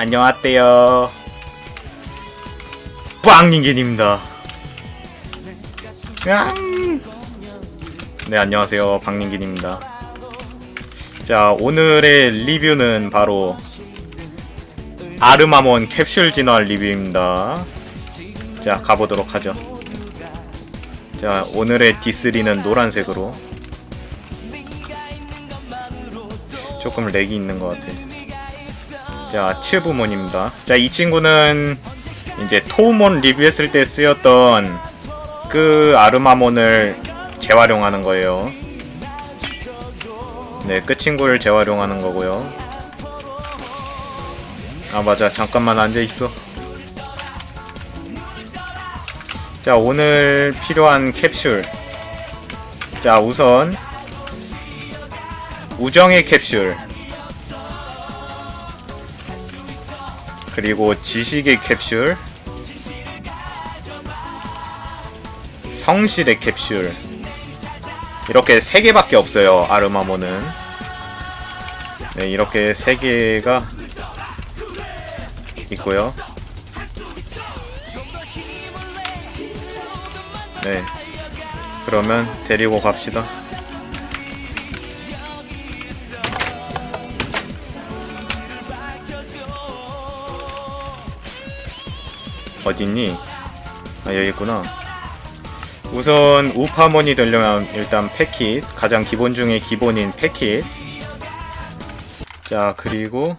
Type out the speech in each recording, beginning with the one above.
안녕하세요. 빵닝겐입니다. 양. 네, 안녕하세요. 박닝겐입니다. 자, 오늘의 리뷰는 바로 아르마몬 캡슐 진화 리뷰입니다. 자, 가보도록 하죠. 자, 오늘의 D3는 노란색으로 조금 렉이 있는 것 같아. 자, 츠부몬입니다. 자, 이 친구는 이제 토우몬 리뷰했을 때 쓰였던 그 아르마몬을 재활용하는 거예요. 네, 그 친구를 재활용하는 거고요. 아, 맞아. 잠깐만 앉아있어. 자, 오늘 필요한 캡슐. 자, 우선 우정의 캡슐. 그리고 지식의 캡슐. 성실의 캡슐. 이렇게 세 개밖에 없어요. 아르마모는. 네, 이렇게 세 개가 있고요. 네. 그러면 데리고 갑시다. 어딨니? 아, 여기 있구나. 우선 우파몬이 되려면 일단 패킷. 가장 기본 중에 기본인 패킷. 자 그리고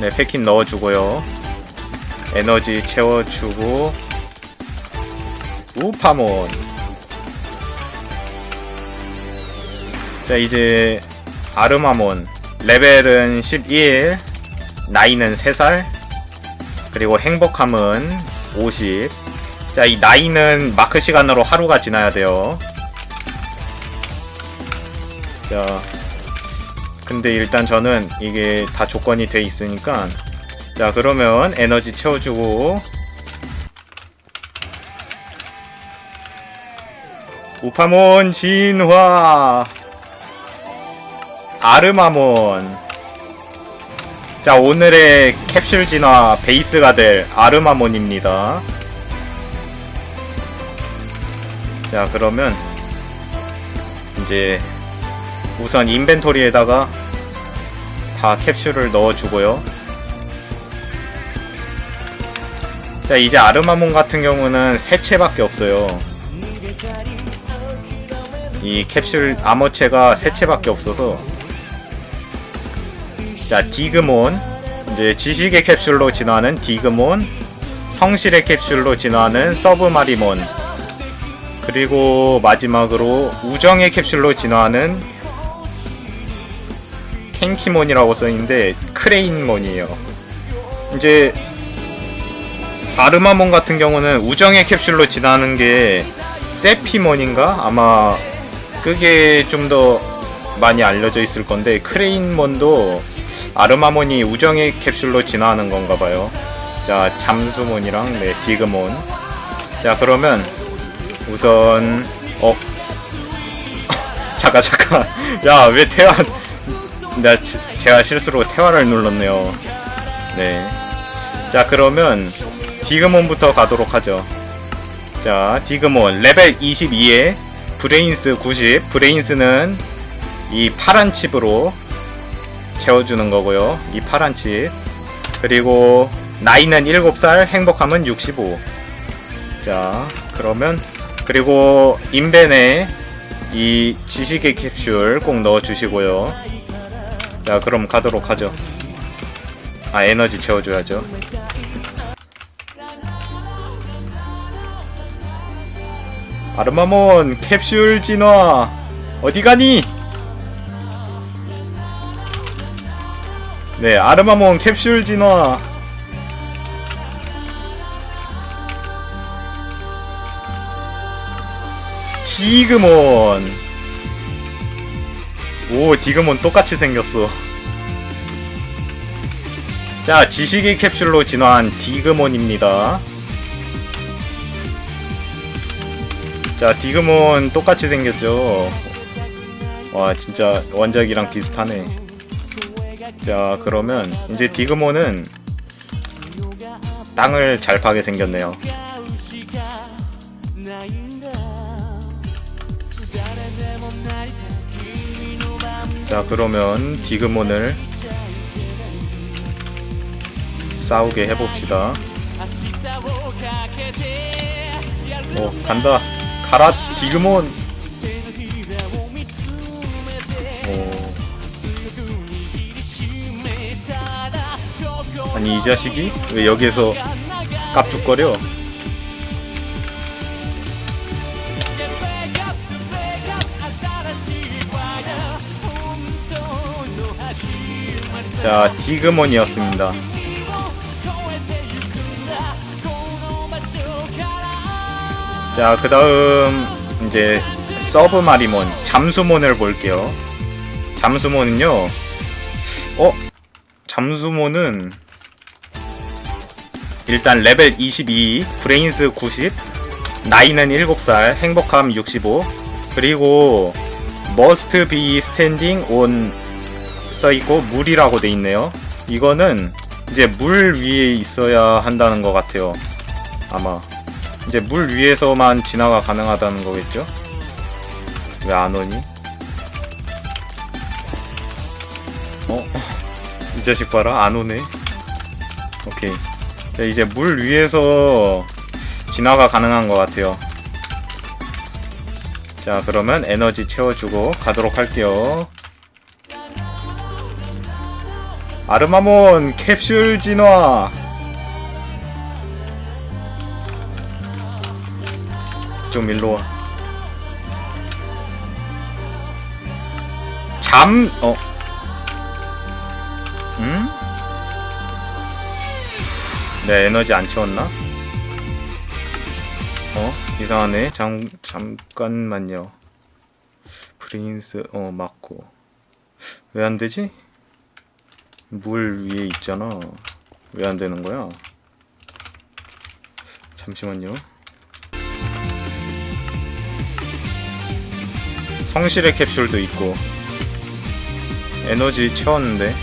네 패킷 넣어주고요. 에너지 채워주고 우파몬. 자 이제 아르마몬. 레벨은 11 나이는 3살 그리고 행복함은 50 자, 이 나이는 마크 시간으로 하루가 지나야 돼요. 자, 근데 일단 저는 이게 다 조건이 돼 있으니까. 자, 그러면 에너지 채워주고. 우파몬 진화. 아르마몬 자 오늘의 캡슐 진화 베이스가 될 아르마몬입니다. 자 그러면 이제 우선 인벤토리에다가 다 캡슐을 넣어주고요. 자 이제 아르마몬 같은 경우는 세 채밖에 없어요. 이 캡슐 암호체가 세 채밖에 없어서 자 디그몬 이제 지식의 캡슐로 진화하는 디그몬 성실의 캡슐로 진화하는 서브마리몬 그리고 마지막으로 우정의 캡슐로 진화하는 캔키몬이라고 써있는데 크레인몬이에요. 이제 아르마몬 같은 경우는 우정의 캡슐로 진화하는 게 세피몬인가? 아마 그게 좀 더 많이 알려져 있을 건데 크레인몬도 아르마몬이 우정의 캡슐로 진화하는 건가 봐요. 자, 잠수몬이랑 네, 디그몬. 자, 그러면 우선 어? 잠깐 잠깐. 야 왜 태화 나 지- 제가 실수로 태화를 눌렀네요. 네 자 그러면 디그몬부터 가도록 하죠. 자 디그몬. 레벨 22에 브레인스 90 브레인스는 이 파란 칩으로 채워주는 거고요 이 파란 칩 그리고 나이는 7살 행복함은 65 자, 그러면 그리고 인벤에 이 지식의 캡슐 꼭 넣어 주시고요. 자, 그럼 가도록 하죠. 아, 에너지 채워 줘야죠. 아르마몬 캡슐 진화 어디 가니? 네, 아르마몬 캡슐 진화. 디그몬. 오 디그몬 똑같이 생겼어. 자 지식의 캡슐로 진화한 디그몬입니다. 자 디그몬 똑같이 생겼죠. 와 진짜 원작이랑 비슷하네 자 그러면 이제 디그몬은 땅을 잘 파게 생겼네요. 자 그러면 디그몬을 싸우게 해봅시다. 오 간다. 가라 디그몬. 오. 아니 이 자식이 왜 여기에서 깝죽거려? 자 디그몬이었습니다. 자 그 다음 이제 서브 마리몬 잠수몬을 볼게요. 잠수몬은요. 어 잠수몬은 일단 레벨 22, 브레인스 90, 나이는 7살, 행복함 65, 그리고 머스트 비 스탠딩 온 써있고 물이라고 돼 있네요. 이거는 이제 물 위에 있어야 한다는 것 같아요. 아마 이제 물 위에서만 진화가 가능하다는 거겠죠? 왜 안 오니? 어? 이 자식 봐라 안 오네. 오케이. 자, 이제 물 위에서 진화가 가능한 것 같아요. 자, 그러면 에너지 채워주고 가도록 할게요. 아르마몬 캡슐 진화! 좀 일로 와. 잠, 어. 내 에너지 안 채웠나? 어? 이상하네. 잠, 잠깐만요. 프린스, 어, 맞고. 왜 안 되지? 물 위에 있잖아. 왜 안 되는 거야? 잠시만요. 성실의 캡슐도 있고. 에너지 채웠는데.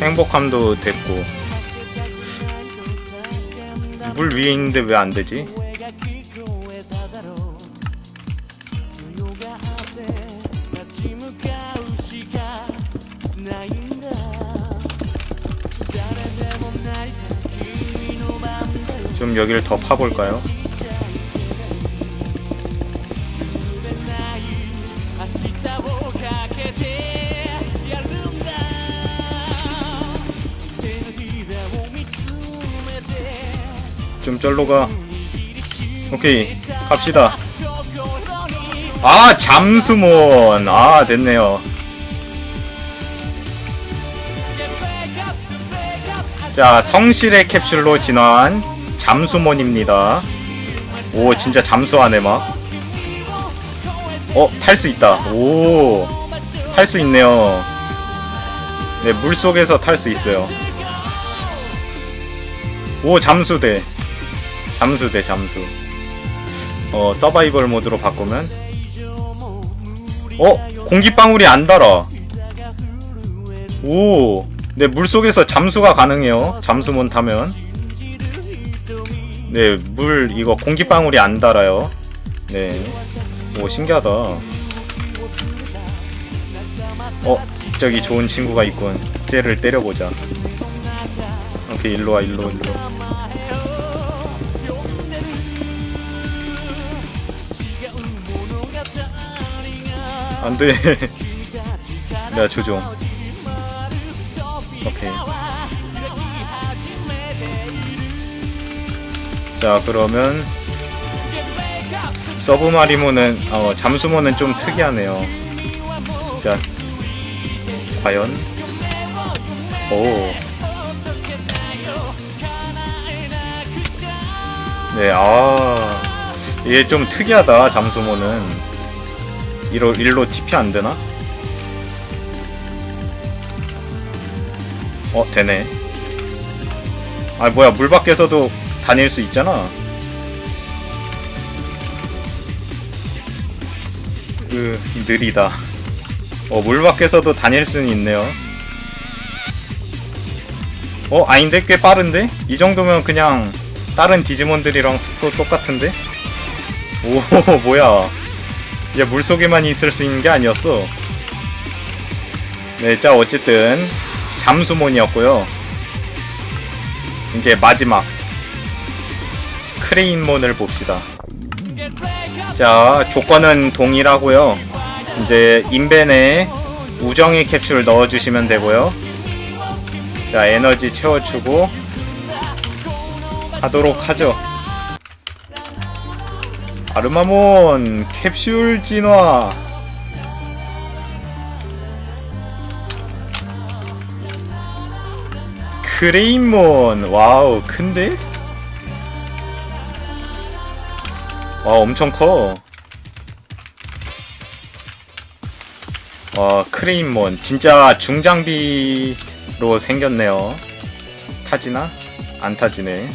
행복함도 됐고. 물 위에 있는데 왜 안 되지? 좀 여기를 더 파볼까요? 좀 절로 가. 오케이, 갑시다. 아, 잠수몬. 아, 됐네요. 자, 성실의 캡슐로 진화한 잠수몬입니다. 오, 진짜 잠수하네, 막. 어, 탈 수 있다. 오, 탈 수 있네요. 네, 물 속에서 탈 수 있어요. 오, 잠수대. 잠수 대, 잠수. 어, 서바이벌 모드로 바꾸면. 어, 공기방울이 안 달아. 오, 네, 물 속에서 잠수가 가능해요. 잠수몬 타면. 네, 물, 이거 공기방울이 안 달아요. 네. 오, 신기하다. 어, 저기 좋은 친구가 있군. 쟤를 때려보자. 오케이, 일로와, 일로, 일로. 안 돼. 내가 조종. 오케이. 자, 그러면 서브 마리모는 어, 잠수모는 좀 특이하네요. 자, 과연 오. 네, 아 이게 좀 특이하다 잠수모는. 이로 일로 TP 안 되나? 어 되네. 아 뭐야 물 밖에서도 다닐 수 있잖아. 으 느리다. 어, 물 밖에서도 다닐 수는 있네요. 어, 아닌데? 꽤 빠른데? 이 정도면 그냥 다른 디지몬들이랑 속도 똑같은데? 오, 뭐야. 얘 물속에만 있을 수 있는 게 아니었어. 네, 자, 어쨌든, 잠수몬이었고요. 이제 마지막, 크레인몬을 봅시다. 자, 조건은 동일하고요. 이제 인벤에 우정의 캡슐 넣어주시면 되고요. 자, 에너지 채워주고 하도록 하죠. 아르마몬 캡슐 진화. 크레인몬 와우 큰데? 와 엄청 커. 와 크레인몬 진짜 중장비로 생겼네요. 타지나? 안 타지네.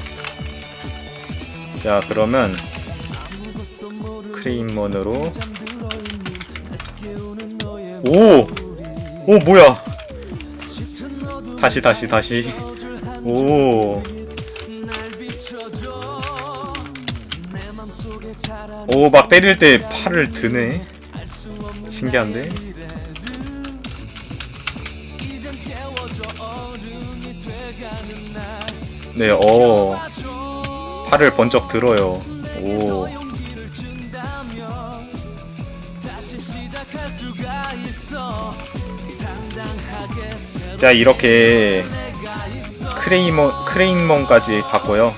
자 그러면 크레인몬으로 오! 오 뭐야 다시 다시 다시 오 오, 막 때릴 때 팔을 드네. 신기한데? 네, 어. 팔을 번쩍 들어요. 오. 자, 이렇게 크레이몬, 크레인몬까지 봤고요.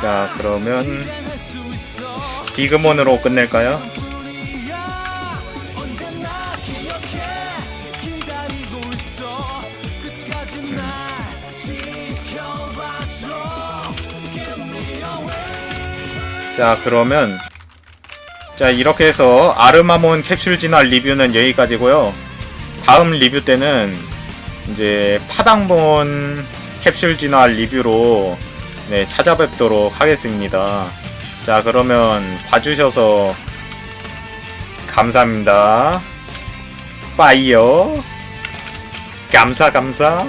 자, 그러면 디그몬으로 끝낼까요? 자 그러면 자 이렇게 해서 아르마몬 캡슐 진화 리뷰는 여기까지고요 다음 리뷰 때는 이제 파당몬 캡슐 진화 리뷰로 네 찾아뵙도록 하겠습니다. 자 그러면 봐주셔서 감사합니다. 빠이요. 감사 감사